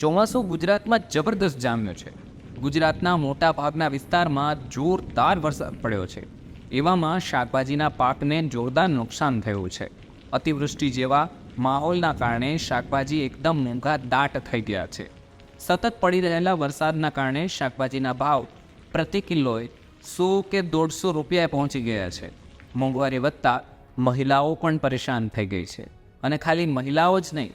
ચોમાસું ગુજરાતમાં જબરદસ્ત જામ્યો છે. ગુજરાતના મોટા ભાગના વિસ્તારમાં જોરદાર વરસાદ પડ્યો છે. એવામાં શાકભાજીના પાકને જોરદાર નુકસાન થયું છે. અતિવૃષ્ટિ જેવા માહોલના કારણે શાકભાજી એકદમ મોંઘા દાટ થઈ ગયા છે. સતત પડી રહેલા વરસાદના કારણે શાકભાજીના ભાવ પ્રતિ કિલોએ સો કે દોઢસો રૂપિયાએ પહોંચી ગયા છે. મોંઘવારી વધતા મહિલાઓ પણ પરેશાન થઈ ગઈ છે. અને ખાલી મહિલાઓ જ નહીં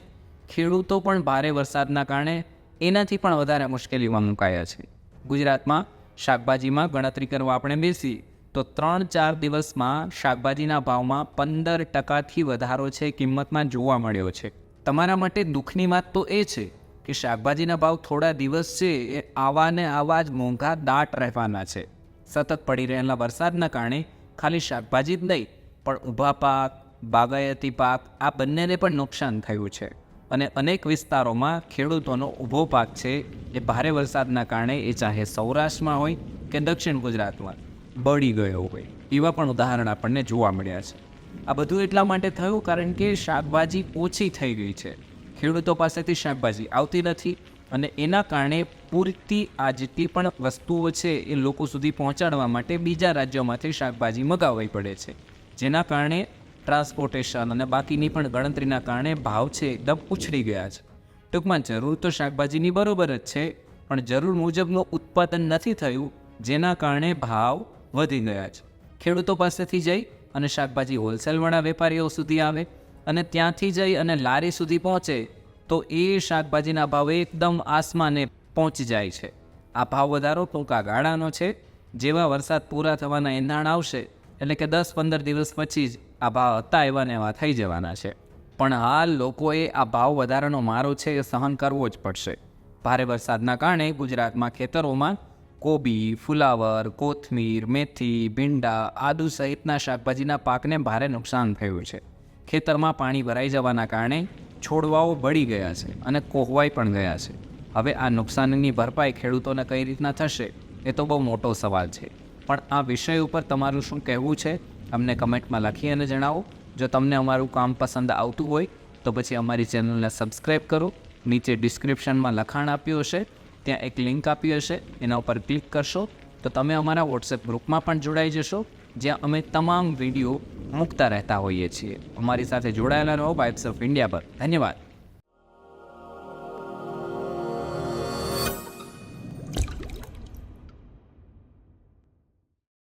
ખેડૂતો પણ ભારે વરસાદના કારણે એનાથી પણ વધારે મુશ્કેલીમાં મુકાયા છે. ગુજરાતમાં શાકભાજીમાં ગણતરી કરવા આપણે બેસી, તો ત્રણ ચાર દિવસમાં શાકભાજીના ભાવમાં પંદર ટકાથી વધારો છે કિંમતમાં જોવા મળ્યો છે. તમારા માટે દુઃખની વાત તો એ છે કે શાકભાજીના ભાવ થોડા દિવસ છે એ આવા ને આવા જ મોંઘા દાટ રહેવાના છે. સતત પડી રહેલા વરસાદના કારણે ખાલી શાકભાજી જ નહીં, પણ ઊભા પાક, બાગાયતી પાક આ બંનેને પણ નુકસાન થયું છે. અને અનેક વિસ્તારોમાં ખેડૂતોનો ઊભો પાક છે એ ભારે વરસાદના કારણે એ ચાહે સૌરાષ્ટ્રમાં હોય કે દક્ષિણ ગુજરાતમાં બળી ગયો હોય, એવા પણ ઉદાહરણ આપણને જોવા મળ્યા છે. આ બધું એટલા માટે થયું કારણ કે શાકભાજી ઓછી થઈ ગઈ છે. ખેડૂતો પાસેથી શાકભાજી આવતી નથી અને એના કારણે પૂરતી આ જેટલી પણ વસ્તુઓ છે એ લોકો સુધી પહોંચાડવા માટે બીજા રાજ્યોમાંથી શાકભાજી મગાવવી પડે છે. જેના કારણે ટ્રાન્સપોર્ટેશન અને બાકીની પણ ગણતરીના કારણે ભાવ છે એકદમ ઉછળી ગયા છે. ટૂંકમાં જરૂર તો શાકભાજીની બરોબર જ છે, પણ જરૂર મુજબનું ઉત્પાદન નથી થયું, જેના કારણે ભાવ વધી ગયા છે. ખેડૂતો પાસેથી જઈ અને શાકભાજી હોલસેલવાળા વેપારીઓ સુધી આવે અને ત્યાંથી જઈ અને લારી સુધી પહોંચે, તો એ શાકભાજીના ભાવ એકદમ આસમાને પહોંચી જાય છે. આ ભાવ વધારો ટૂંકા ગાળાનો છે, જેવા વરસાદ પૂરા થવાના એંધાણ આવશે, એટલે કે દસ પંદર દિવસ પછી જ આ ભાવ હતા એવા ને એવા થઈ જવાના છે. પણ હાલ લોકોએ આ ભાવ વધારાનો મારો છે એ સહન કરવો જ પડશે. ભારે વરસાદના કારણે ગુજરાતમાં ખેતરોમાં કોબી, ફુલાવર, કોથમીર, મેથી, ભીંડા, આદુ સહિતના શાકભાજીના પાકને ભારે નુકસાન થયું છે. ખેતરમાં પાણી ભરાઈ જવાના કારણે છોડવાઓ બળી ગયા છે અને કોહવાઈ પણ ગયા છે. હવે આ નુકસાનની ભરપાઈ ખેડૂતોને કઈ રીતના થશે એ તો બહુ મોટો સવાલ છે. પણ આ વિષય ઉપર તમારું શું કહેવું છે? અમને કમેન્ટમાં લખી અને જણાવો. જો તમને અમારું કામ પસંદ આવતું હોય, તો પછી અમારી ચેનલને સબસ્ક્રાઈબ કરો. નીચે ડિસ્ક્રિપ્શનમાં લખાણ આપ્યું હશે, ત્યાં એક લિંક આપી હશે, એના ઉપર ક્લિક કરશો, તો તમે અમારા વોટ્સએપ ગ્રુપમાં પણ જોડાઈ જશો, જ્યાં અમે તમામ વીડિયો મૂકતા રહેતા હોઈએ છીએ. અમારી સાથે જોડાયેલા રહો વાઇબ્સ ઓફ ઇન્ડિયા પર. ધન્યવાદ.